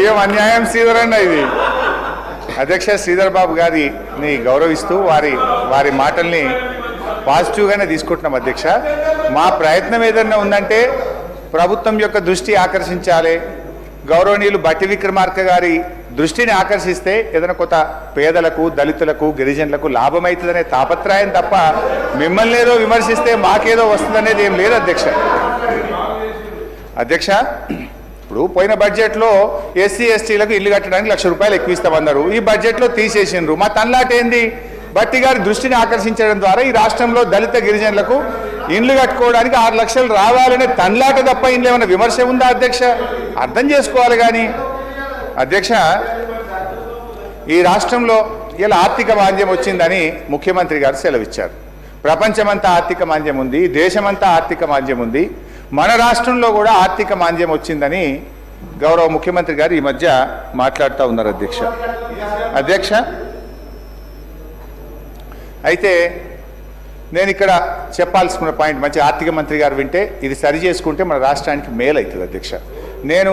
ఏం అన్యాయం శ్రీధర్ అన్న ఇది? అధ్యక్ష శ్రీధర్ బాబు గారిని గౌరవిస్తూ వారి వారి మాటల్ని పాజిటివ్గానే తీసుకుంటున్నాం అధ్యక్ష. మా ప్రయత్నం ఏదన్నా ఉందంటే ప్రభుత్వం యొక్క దృష్టి ఆకర్షించాలి. గౌరవనీయులు బట్టి విక్రమార్క గారి దృష్టిని ఆకర్షిస్తే ఏదైనా కొత్త పేదలకు దళితులకు గిరిజనులకు లాభమవుతుందనే తాపత్రయం తప్ప మిమ్మల్ని ఏదో విమర్శిస్తే మాకేదో వస్తుందనేది ఏం లేదు అధ్యక్ష. అధ్యక్ష ఇప్పుడు పోయిన బడ్జెట్లో ఎస్సీ ఎస్టీలకు ఇల్లు కట్టడానికి లక్ష రూపాయలు ఎక్కువ ఇస్తామన్నారు ఈ బడ్జెట్లో తీసేసిండ్రు. మా తన్లాటేంది బట్టి గారి దృష్టిని ఆకర్షించడం ద్వారా ఈ రాష్ట్రంలో దళిత గిరిజనులకు ఇండ్లు కట్టుకోవడానికి ఆరు లక్షలు రావాలనే తన్లాట తప్ప ఇంట్లో ఏమైనా విమర్శ ఉందా అధ్యక్ష? అర్థం చేసుకోవాలి కానీ. అధ్యక్ష ఈ రాష్ట్రంలో ఇలా ఆర్థిక మాంద్యం వచ్చిందని ముఖ్యమంత్రి గారు సెలవిచ్చారు. ప్రపంచమంతా ఆర్థిక మాంద్యం ఉంది దేశమంతా ఆర్థిక మాంద్యం ఉంది. మన రాష్ట్రంలో కూడా ఆర్థిక మాంద్యం వచ్చిందని గౌరవ ముఖ్యమంత్రి గారు ఈ మధ్య మాట్లాడుతూ ఉన్నారు అధ్యక్ష. అధ్యక్ష అయితే నేను ఇక్కడ చెప్పాల్సిన పాయింట్ మంచి ఆర్థిక మంత్రి గారు వింటే ఇది సరి చేసుకుంటే మన రాష్ట్రానికి మేలు అవుతుంది అధ్యక్ష. నేను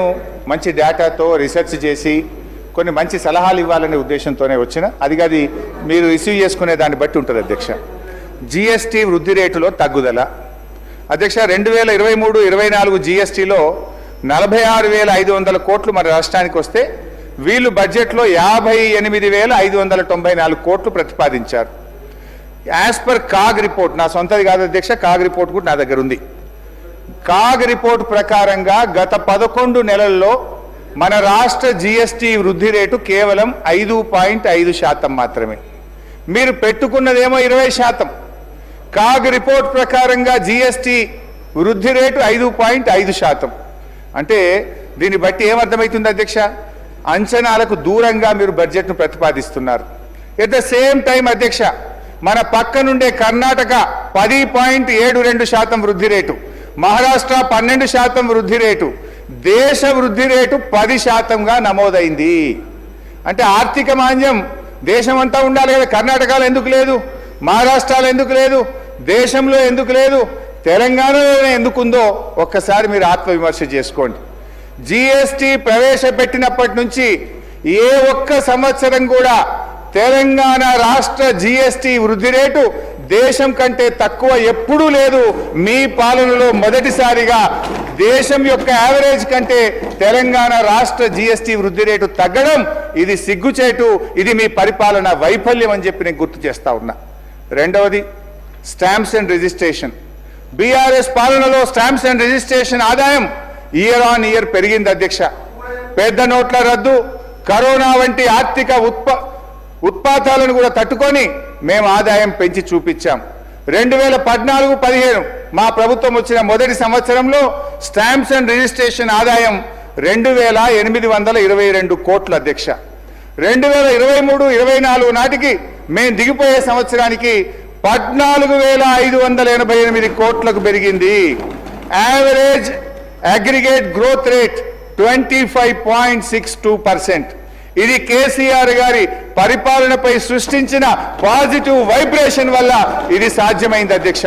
మంచి డేటాతో రీసెర్చ్ చేసి కొన్ని మంచి సలహాలు ఇవ్వాలనే ఉద్దేశంతోనే వచ్చిన. అది అది మీరు రిసీవ్ చేసుకునే దాన్ని బట్టి ఉంటుంది అధ్యక్ష. జిఎస్టీ వృద్ధి రేటులో తగ్గుదల. అధ్యక్ష రెండు వేల ఇరవై మూడు ఇరవై నాలుగు జిఎస్టీలో నలభై ఆరు వేల ఐదు వందల కోట్లు మన రాష్ట్రానికి వస్తే వీళ్ళు బడ్జెట్లో యాభై ఎనిమిది వేల ఐదు వందల తొంభై నాలుగు కోట్లు ప్రతిపాదించారు. యాజ్ పర్ కాగ్ రిపోర్ట్ నా సొంతది కాదు అధ్యక్ష కాగ్ రిపోర్ట్ కూడా నా దగ్గర ఉంది. కాగ్ రిపోర్ట్ ప్రకారంగా గత పదకొండు నెలల్లో మన రాష్ట్ర జిఎస్టి వృద్ధి రేటు కేవలం ఐదు పాయింట్ ఐదు శాతం మాత్రమే. మీరు పెట్టుకున్నదేమో ఇరవై శాతం. కాగ్ రిపోర్ట్ ప్రకారంగా జిఎస్టి వృద్ధి రేటు ఐదు పాయింట్ ఐదు శాతం. అంటే దీన్ని బట్టి ఏమర్థమవుతుంది అధ్యక్ష? అంచనాలకు దూరంగా మీరు బడ్జెట్ను ప్రతిపాదిస్తున్నారు. ఎట్ ద సేమ్ టైం అధ్యక్ష మన పక్కనుండే కర్ణాటక పది పాయింట్ ఏడు రెండు శాతం వృద్ధి రేటు మహారాష్ట్ర పన్నెండు శాతం వృద్ధి రేటు దేశ వృద్ధి రేటు పది శాతంగా నమోదైంది. అంటే ఆర్థిక మాంద్యం దేశమంతా ఉండాలి కదా కర్ణాటకలో ఎందుకు లేదు? మహారాష్ట్రలో ఎందుకు లేదు? దేశంలో ఎందుకు లేదు? తెలంగాణలో ఎందుకుందో ఒక్కసారి మీరు ఆత్మవిమర్శ చేసుకోండి. జిఎస్టి ప్రవేశపెట్టినప్పటి నుంచి ఏ ఒక్క సంవత్సరం కూడా తెలంగాణ రాష్ట్ర జిఎస్టి వృద్ధి రేటు దేశం కంటే తక్కువ ఎప్పుడూ లేదు. మీ పాలనలో మొదటిసారిగా దేశం యొక్క యావరేజ్ కంటే తెలంగాణ రాష్ట్ర జిఎస్టి వృద్ధి రేటు తగ్గడం ఇది సిగ్గుచేటు ఇది మీ పరిపాలన వైఫల్యం అని చెప్పి నేను గుర్తు చేస్తా ఉన్నా. రెండవది స్టాంప్స్ అండ్ రిజిస్ట్రేషన్ బీఆర్ఎస్ పాలనలో స్టాంప్స్ అండ్ రిజిస్ట్రేషన్ ఆదాయం ఇయర్ ఆన్ ఇయర్ పెరిగింది అధ్యక్ష. పెద్ద నోట్ల రద్దు కరోనా వంటి ఆర్థిక ఉత్ప ఉత్పాతాలను కూడా తట్టుకొని మేము ఆదాయం పెంచి చూపించాం. రెండు వేల పద్నాలుగు పదిహేను మా ప్రభుత్వం వచ్చిన మొదటి సంవత్సరంలో స్టాంప్స్ అండ్ రిజిస్ట్రేషన్ ఆదాయం రెండు వేల ఎనిమిది వందల ఇరవై రెండు కోట్ల అధ్యక్ష. రెండు వేల ఇరవై మూడు ఇరవై నాలుగు నాటికి మేము దిగిపోయే సంవత్సరానికి పద్నాలుగు వేల ఐదు వందల ఎనభై ఎనిమిది కోట్లకు పెరిగింది. Average aggregate growth rate twenty five point six two percent ఇది కేసీఆర్ గారి పరిపాలనపై సృష్టించిన పాజిటివ్ వైబ్రేషన్ వల్ల ఇది సాధ్యమైంది అధ్యక్ష.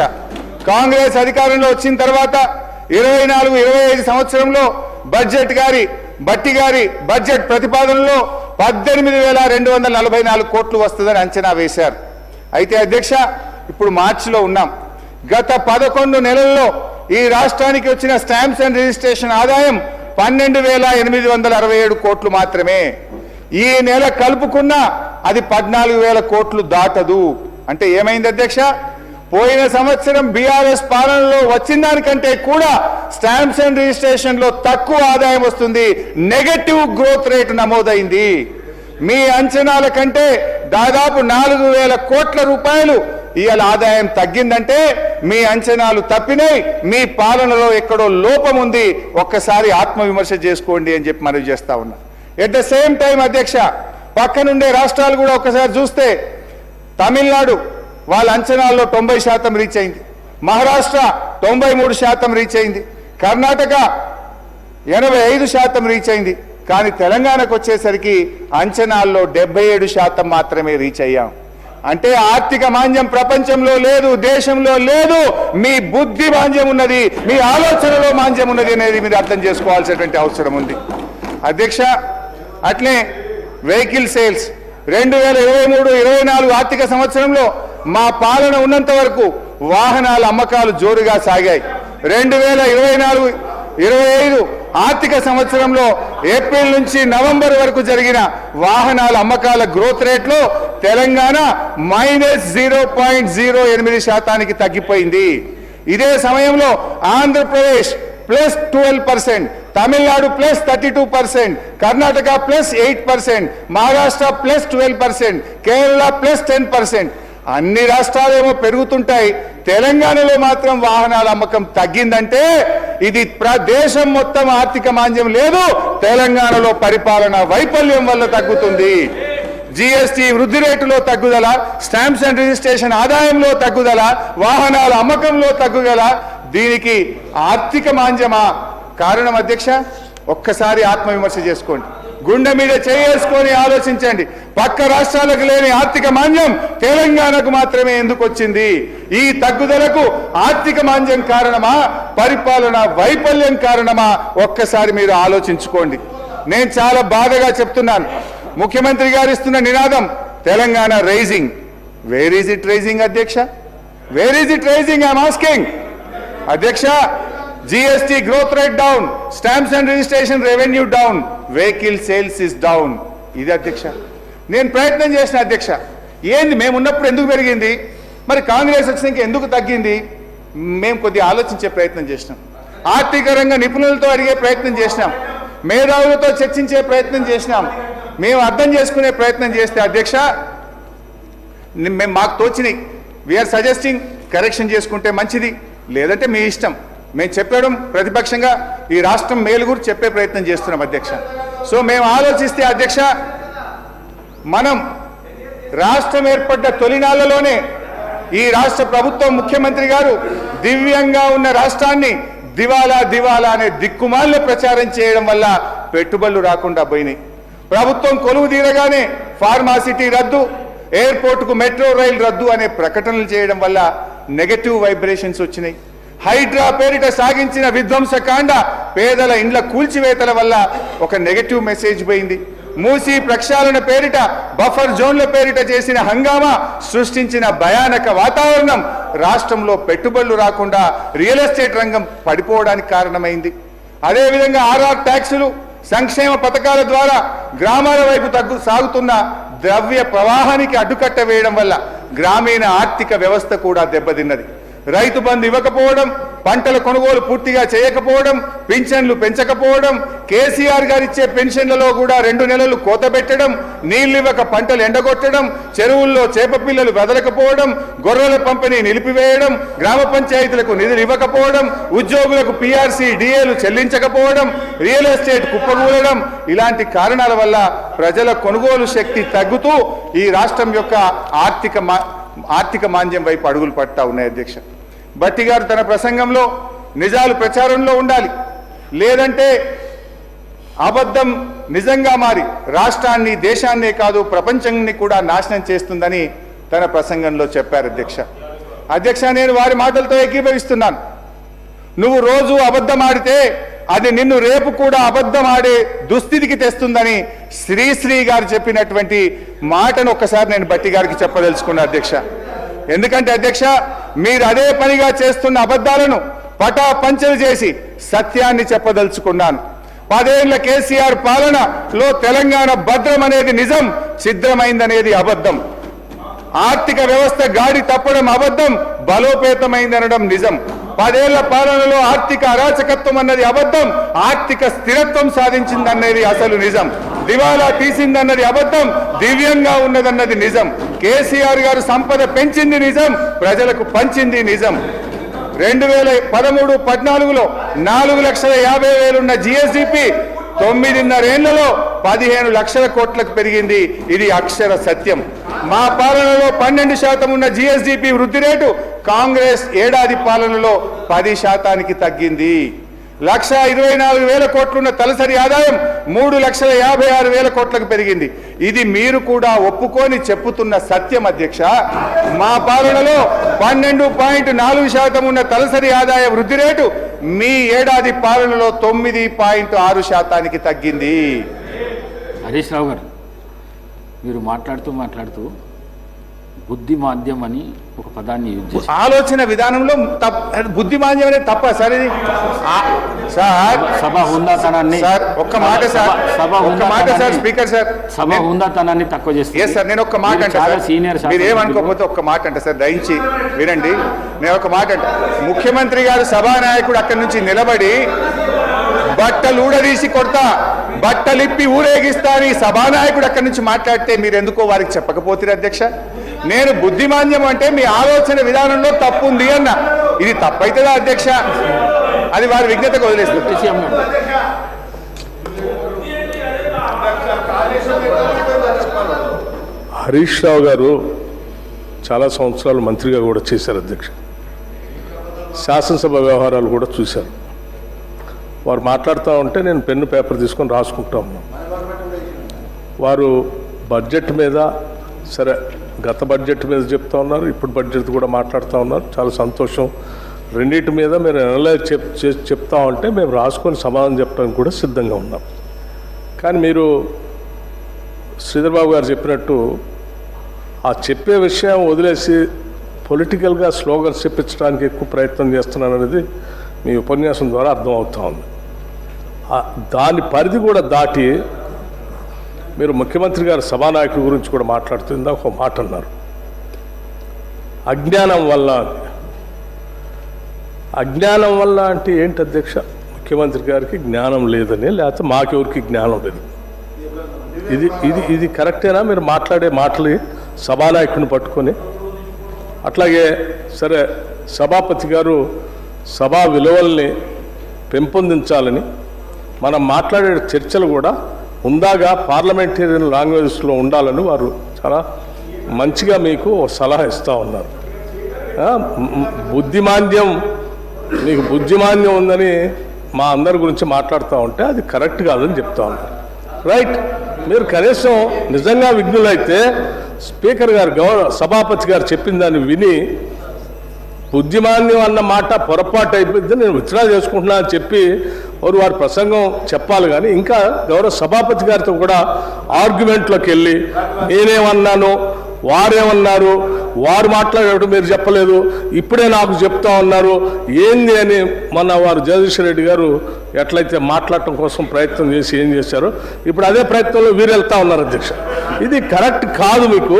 కాంగ్రెస్ అధికారంలో వచ్చిన తర్వాత ఇరవై నాలుగు ఇరవై ఐదు సంవత్సరంలో బడ్జెట్ గారి బట్టి గారి బడ్జెట్ ప్రతిపాదనలో పద్దెనిమిది వేల రెండు వందల నలభై నాలుగు కోట్లు వస్తుందని అంచనా వేశారు. అయితే అధ్యక్ష ఇప్పుడు మార్చిలో ఉన్నాం. గత పదకొండు నెలల్లో ఈ రాష్ట్రానికి వచ్చిన స్టాంప్స్ అండ్ రిజిస్ట్రేషన్ ఆదాయం పన్నెండు వేల ఎనిమిది వందల అరవై ఏడు కోట్లు మాత్రమే. ఈ నెల కలుపుకున్నా అది పద్నాలుగు వేల కోట్లు దాటదు. అంటే ఏమైంది అధ్యక్ష? పోయిన సంవత్సరం బీఆర్ఎస్ పాలనలో వచ్చిన దానికంటే కూడా స్టాంప్స్ అండ్ రిజిస్ట్రేషన్లో తక్కువ ఆదాయం వస్తుంది. నెగటివ్ గ్రోత్ రేటు నమోదైంది. మీ అంచనాల కంటే దాదాపు నాలుగు వేల కోట్ల రూపాయలు ఇవాళ ఆదాయం తగ్గిందంటే మీ అంచనాలు తప్పినాయి మీ పాలనలో ఎక్కడో లోపం ఉంది. ఒక్కసారి ఆత్మవిమర్శ చేసుకోండి అని చెప్పి మనవి చేస్తా ఉన్నా. ఎట్ ద సేమ్ టైం అధ్యక్ష పక్కనుండే రాష్ట్రాలు కూడా ఒకసారి చూస్తే తమిళనాడు వాళ్ళ అంచనాల్లో తొంభై శాతం రీచ్ అయింది. మహారాష్ట్ర తొంభై మూడు శాతం రీచ్ అయింది. కర్ణాటక ఎనభై ఐదు శాతం రీచ్ అయింది. కానీ తెలంగాణకు వచ్చేసరికి అంచనాల్లో డెబ్బై ఏడు శాతం మాత్రమే రీచ్ అయ్యాం. అంటే ఆర్థిక మాంద్యం ప్రపంచంలో లేదు దేశంలో లేదు మీ బుద్ధి మాంద్యం ఉన్నది మీ ఆలోచనలో మాంద్యం ఉన్నది అనేది మీరు అర్థం చేసుకోవాల్సినటువంటి అవసరం ఉంది. అధ్యక్ష అట్లే వెహికల్ సేల్స్. రెండు వేల ఇరవై మూడు ఇరవై నాలుగు ఆర్థిక సంవత్సరంలో మా పాలన ఉన్నంత వరకు వాహనాల అమ్మకాలు జోరుగా సాగాయి. రెండు వేల ఇరవై నాలుగు ఇరవై ఐదు ఆర్థిక సంవత్సరంలో ఏప్రిల్ నుంచి నవంబర్ వరకు జరిగిన వాహనాల అమ్మకాల గ్రోత్ రేట్లో Telangana minus zero point zero ఎనిమిది శాతానికి తగ్గిపోయింది. ఇదే సమయంలో Andhra Pradesh plus twelve percent Tamil Nadu plus thirty two percent Karnataka plus eight percent Maharashtra plus twelve percent Kerala plus ten percent అన్ని రాష్ట్రాలేమో పెరుగుతుంటాయి. తెలంగాణలో మాత్రం వాహనాల అమ్మకం తగ్గిందంటే ఇది ప్రదేశం మొత్తం ఆర్థిక మాంద్యం లేదు. తెలంగాణలో పరిపాలన వైఫల్యం వల్ల తగ్గుతుంది. జిఎస్టి వృద్ధి రేటులో తగ్గుదల స్టాంప్స్ అండ్ రిజిస్ట్రేషన్ ఆదాయంలో తగ్గుదల వాహనాల అమ్మకంలో తగ్గుదల దీనికి ఆర్థిక మాంద్యమా కారణం అధ్యక్ష? ఒక్కసారి ఆత్మవిమర్శ చేసుకోండి. గుండె మీద చేసుకొని ఆలోచించండి. పక్క రాష్ట్రాలకు లేని ఆర్థిక మాంద్యం తెలంగాణకు మాత్రమే ఎందుకు వచ్చింది? ఈ తగ్గుదలకు ఆర్థిక మాంద్యం కారణమా? పరిపాలన వైఫల్యం కారణమా? ఒక్కసారి మీరు ఆలోచించుకోండి. నేను చాలా బాధగా చెప్తున్నాను. ముఖ్యమంత్రి గారు ఇస్తున్న నినాదం Telangana rising. Where is it rising అధ్యక్ష? Where is it rising I'm asking అధ్యక్ష GST growth rate down stamps and registration revenue down vehicle sales is down ఇది అధ్యక్ష. నేను ప్రయత్నం చేసిన అధ్యక్ష. ఏంది? మేము ఉన్నప్పుడు ఎందుకు పెరిగింది? మరి కాంగ్రెస్ వచ్చినాక ఎందుకు తగ్గింది? మేము కొద్దిగా ఆలోచించే ప్రయత్నం చేసినాం. ఆర్థిక రంగ నిపుణులతో అడిగే ప్రయత్నం చేసినాం. మేధావులతో చర్చించే ప్రయత్నం చేసినాం. మేము అర్థం చేసుకునే ప్రయత్నం చేస్తే అధ్యక్ష మేము మాకు తోచినాయి వీఆర్ సజెస్టింగ్ కరెక్షన్ చేసుకుంటే మంచిది. లేదంటే మీ ఇష్టం. మేము చెప్పడం ప్రతిపక్షంగా ఈ రాష్ట్రం మేలు గురించి చెప్పే ప్రయత్నం చేస్తున్నాం అధ్యక్ష. సో మేము ఆలోచిస్తే అధ్యక్ష మనం రాష్ట్రం ఏర్పడ్డ తొలినాళ్ళలోనే ఈ రాష్ట్ర ప్రభుత్వం ముఖ్యమంత్రి గారు దివ్యంగా ఉన్న రాష్ట్రాన్ని దివాలా దివాలా అనే దిక్కుమాల ప్రచారం చేయడం వల్ల పెట్టుబడులు రాకుండా పోయినాయి. ప్రభుత్వం కొలువు తీరగానే ఫార్మాసిటీ రద్దు ఎయిర్పోర్టుకు మెట్రో రైలు రద్దు అనే ప్రకటనలు చేయడం వల్ల నెగటివ్ వైబ్రేషన్స్ వచ్చినాయి. హైడ్రా పేరిట సాగించిన విధ్వంసకాండ పేదల ఇండ్ల కూల్చివేతల వల్ల ఒక నెగటివ్ మెసేజ్ పోయింది. మూసి ప్రక్షాళన పేరిట బఫర్ జోన్ల పేరిట చేసిన హంగామా సృష్టించిన భయానక వాతావరణం రాష్ట్రంలో పెట్టుబడులు రాకుండా రియల్ ఎస్టేట్ రంగం పడిపోవడానికి కారణమైంది. అదేవిధంగా ఆర్ఆర్ ట్యాక్సులు సంక్షేమ పథకాల ద్వారా గ్రామాల వైపు తగ్గు సాగుతున్న ద్రవ్య ప్రవాహానికి అడ్డుకట్ట వేయడం వల్ల గ్రామీణ ఆర్థిక వ్యవస్థ కూడా దెబ్బతిన్నది. రైతు బంధు ఇవ్వకపోవడం పంటల కొనుగోలు పూర్తిగా చేయకపోవడం పింఛన్లు పెంచకపోవడం కేసీఆర్ గారు ఇచ్చే పెన్షన్లలో కూడా రెండు నెలలు కోత పెట్టడం నీళ్ళు ఇవ్వక పంటలు ఎండగొట్టడం చెరువుల్లో చేప పిల్లలు వెదలకపోవడం గొర్రెల పంపిణీ నిలిపివేయడం గ్రామ పంచాయతీలకు నిధులు ఇవ్వకపోవడం ఉద్యోగులకు పిఆర్సీ డిఏలు చెల్లించకపోవడం రియల్ ఎస్టేట్ కుప్పకూలడం ఇలాంటి కారణాల వల్ల ప్రజల కొనుగోలు శక్తి తగ్గుతూ ఈ రాష్ట్రం యొక్క ఆర్థిక మా- ఆర్థిక మాంద్యం వైపు అడుగులు పడతా ఉన్నాయి అధ్యక్ష. భట్టి గారు తన ప్రసంగంలో నిజాలు ప్రచారంలో ఉండాలి. లేదంటే అబద్ధం నిజంగా మారి రాష్ట్రాన్ని దేశాన్నే కాదు ప్రపంచాన్ని కూడా నాశనం చేస్తుందని తన ప్రసంగంలో చెప్పారు అధ్యక్ష. అధ్యక్ష నేను వారి మాటలతో ఏకీభవిస్తున్నాను. నువ్వు రోజు అబద్ధం ఆడితే అది నిన్ను రేపు కూడా అబద్ధం ఆడే దుస్థితికి తెస్తుందని శ్రీశ్రీ గారు చెప్పినటువంటి మాటను ఒక్కసారి నేను బట్టి గారికి చెప్పదలుచుకున్నా అధ్యక్ష. ఎందుకంటే అధ్యక్ష మీరు అదే పనిగా చేస్తున్న అబద్ధాలను పటా పంచలు చేసి సత్యాన్ని చెప్పదలుచుకున్నాను. పదేళ్ళ కేసీఆర్ పాలనలో తెలంగాణ భద్రం అనేది నిజం ఛిద్రమైందనేది అబద్ధం. ఆర్థిక వ్యవస్థ గాడి తప్పడం అబద్ధం బలోపేతమైందనడం నిజం. పదేళ్ళ పాలనలో ఆర్థిక అరాచకత్వం అన్నది అబద్ధం ఆర్థిక స్థిరత్వం సాధించిందన్నది అసలు నిజం. దివాలా తీసిందన్నది అబద్ధం దివ్యంగా ఉన్నదన్నది నిజం. కేసీఆర్ గారు సంపద పెంచింది నిజం ప్రజలకు పంచింది నిజం. రెండు వేల పదమూడు పద్నాలుగులో నాలుగు లక్షల యాభై వేలున్న జిఎస్డిపి తొమ్మిదిన్నరేళ్ళలో పదిహేను లక్షల కోట్లకు పెరిగింది ఇది అక్షర సత్యం. మా పాలనలో పన్నెండు శాతం ఉన్న జిఎస్డిపి వృద్ధి రేటు కాంగ్రెస్ ఏడాది పాలనలో పది శాతానికి తగ్గింది. లక్ష ఇరవై నాలుగు వేల కోట్లున్న తలసరి ఆదాయం మూడు లక్షల యాభై ఆరు వేల కోట్లకు పెరిగింది. ఇది మీరు కూడా ఒప్పుకొని చెప్పుతున్న సత్యం అధ్యక్ష. మా పాలనలో పన్నెండు పాయింట్ నాలుగు శాతం ఉన్న తలసరి ఆదాయ వృద్ధి రేటు మీ ఏడాది పాలనలో తొమ్మిది పాయింట్ ఆరు శాతానికి తగ్గింది. హరీష్ రావు గారు మీరు మాట్లాడుతూ మాట్లాడుతూ బుద్ధి మాధ్యం అని ఒక పదాన్ని యూజ్ ఆలోచన విధానంలో తప్ బుద్ధిమాంద్యం అనేది తప్ప సార్ ఇది? సార్. సభ హుందాతనాన్ని సార్ ఒక్క మాట సార్. సభ- ఒక్క మాట సార్ స్పీకర్ సార్. సభ హుందాతనాన్ని తక్కువ చేస్తుంది. ఎస్ సార్ నేను ఒక్క మాట అంటే సార్. సీనియర్ మీరు ఏమనుకోకపోతే ఒక్క మాట అంటే సార్ దయించి వినండి. నేను ఒక మాట అంటే. ముఖ్యమంత్రి గారు సభానాయకుడు అక్కడి నుంచి నిలబడి బట్టలు ఊడదీసి కొడతా బట్టలిప్పి ఊరేగిస్తా అని సభానాయకుడు అక్కడి నుంచి మాట్లాడితే మీరు ఎందుకో వారికి చెప్పకపోతే అధ్యక్ష? నేను బుద్ధిమాన్యం అంటే మీ ఆలోచన విధానంలో తప్పు ఉంది అన్న. ఇది తప్పైతుందా అధ్యక్ష? అది వారి విజ్ఞతకు వదిలేస్తుంది. హరీష్ రావు గారు చాలా సంవత్సరాలు మంత్రిగా కూడా చేశారు అధ్యక్ష. శాసనసభ వ్యవహారాలు కూడా చూశారు. వారు మాట్లాడుతూ ఉంటే నేను పెన్ను పేపర్ తీసుకొని రాసుకుంటా ఉన్నాను. వారు బడ్జెట్ మీద సరే గత బడ్జెట్ మీద చెప్తా ఉన్నారు ఇప్పుడు బడ్జెట్ కూడా మాట్లాడుతూ ఉన్నారు. చాలా సంతోషం. రెండింటి మీద మీరు అనలైజ్ చెప్ చేసి చెప్తా ఉంటే మేము రాసుకొని సమాధానం చెప్పడానికి కూడా సిద్ధంగా ఉన్నాం. కానీ మీరు శ్రీధర్బాబు గారు చెప్పినట్టు ఆ చెప్పే విషయం వదిలేసి పొలిటికల్గా స్లోగన్స్ చెప్పించడానికి ఎక్కువ ప్రయత్నం చేస్తున్నాను అనేది మీ ఉపన్యాసం ద్వారా అర్థమవుతా ఉంది. దాని పరిధి కూడా దాటి మీరు ముఖ్యమంత్రి గారు సభానాయకుడి గురించి కూడా మాట్లాడుతుందా ఒక మాట అన్నారు. అజ్ఞానం వల్ల అజ్ఞానం వల్ల అంటే ఏంటి అధ్యక్ష? ముఖ్యమంత్రి గారికి జ్ఞానం లేదని లేకపోతే మాకెవరికి జ్ఞానం లేదు. ఇది ఇది ఇది కరెక్టేనా? మీరు మాట్లాడే మాటలు సభానాయకుడిని పట్టుకొని. అట్లాగే సరే సభాపతి గారు సభా విలువల్ని పెంపొందించాలని మనం మాట్లాడే చర్చలు కూడా ఉందాగా పార్లమెంటేరియన్ లాంగ్వేజెస్లో ఉండాలని వారు చాలా మంచిగా మీకు సలహా ఇస్తూ ఉన్నారు. బుద్ధిమాంద్యం మీకు బుద్ధిమాంద్యం ఉందని మా అందరి గురించి మాట్లాడుతూ ఉంటే అది కరెక్ట్ కాదని చెప్తా ఉన్నారు. రైట్ మీరు కనీసం నిజంగా విఘ్నులైతే స్పీకర్ గారు గౌరవ సభాపతి గారు చెప్పిన దాన్ని విని బుద్ధిమాన్యం అన్న మాట పొరపాటు అయిపోయింది నేను విత్డ్రా చేసుకుంటున్నా అని చెప్పి వారు వారి ప్రసంగం చెప్పాలి కానీ ఇంకా గౌరవ సభాపతి గారితో కూడా ఆర్గ్యుమెంట్లోకి వెళ్ళి నేనేమన్నాను వారేమన్నారు వారు మాట్లాడేటప్పుడు మీరు చెప్పలేదు ఇప్పుడే నాకు చెప్తా ఉన్నారు ఏంది అని మొన్న వారు జగదీశ్వర రెడ్డి గారు ఎట్లయితే మాట్లాడటం కోసం ప్రయత్నం చేసి ఏం చేశారో ఇప్పుడు అదే ప్రయత్నంలో వీరు వెళ్తా ఉన్నారు అధ్యక్ష. ఇది కరెక్ట్ కాదు మీకు.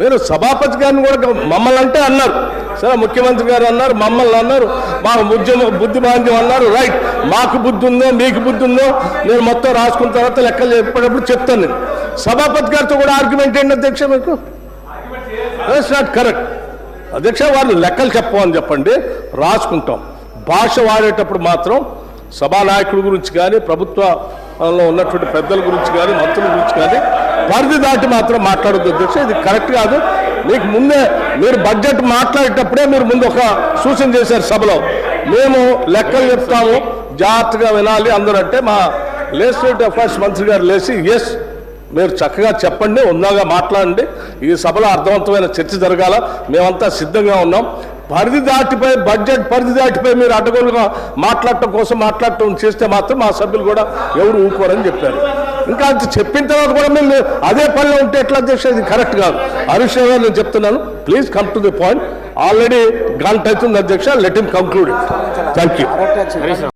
మీరు సభాపతి గారిని కూడా మమ్మల్ని అంటే అన్నారు. సరే ముఖ్యమంత్రి గారు అన్నారు మమ్మల్ని అన్నారు మాకు బుద్ధి బుద్ధి బాంధ్యం అన్నారు రైట్ మాకు బుద్ధి ఉందో మీకు బుద్ధి ఉందో నేను మొత్తం రాసుకున్న తర్వాత లెక్కలు చెప్పేటప్పుడు చెప్తాను నేను. సభాపతి గారితో కూడా ఆర్గ్యుమెంట్ ఏంటి అధ్యక్ష మీకు? ఇట్స్ నాట్ కరెక్ట్ అధ్యక్ష వాళ్ళు లెక్కలు చెప్పమని చెప్పండి రాసుకుంటాం. భాష వాడేటప్పుడు మాత్రం సభానాయకుడి గురించి కానీ ప్రభుత్వంలో ఉన్నటువంటి పెద్దల గురించి కానీ మంత్రుల గురించి కానీ పరిధి దాటి మాత్రం మాట్లాడద్దు అధ్యక్ష. ఇది కరెక్ట్ కాదు. మీకు ముందే మీరు బడ్జెట్ మాట్లాడేటప్పుడే మీరు ముందు ఒక సూచన చేశారు సభలో. మేము లెక్కలు చెప్తాము జాగ్రత్తగా వినాలి అందరూ అంటే మా లేజిస్లేటివ్ అఫైర్స్ మంత్రి గారు లేచి ఎస్ మీరు చక్కగా చెప్పండి ఉన్నాగా మాట్లాడండి. ఈ సభలో అర్థవంతమైన చర్చ జరగాల. మేమంతా సిద్ధంగా ఉన్నాం. పరిధి దాటిపోయి బడ్జెట్ పరిధి దాటిపోయి మీరు అడ్డగోలుగా మాట్లాడటం కోసం మాట్లాడటం చేస్తే మాత్రం మా సభ్యులు కూడా ఎవరు ఊరుకోరని చెప్పారు. ఇంకా చెప్పిన తర్వాత కూడా మేము అదే పనిలో ఉంటే ఎట్లా చేసేది? కరెక్ట్ కాదు. హరీష్ రావు నేను చెప్తున్నాను. Please come to the point already గంట అవుతుంది అధ్యక్ష. Let him conclude thank you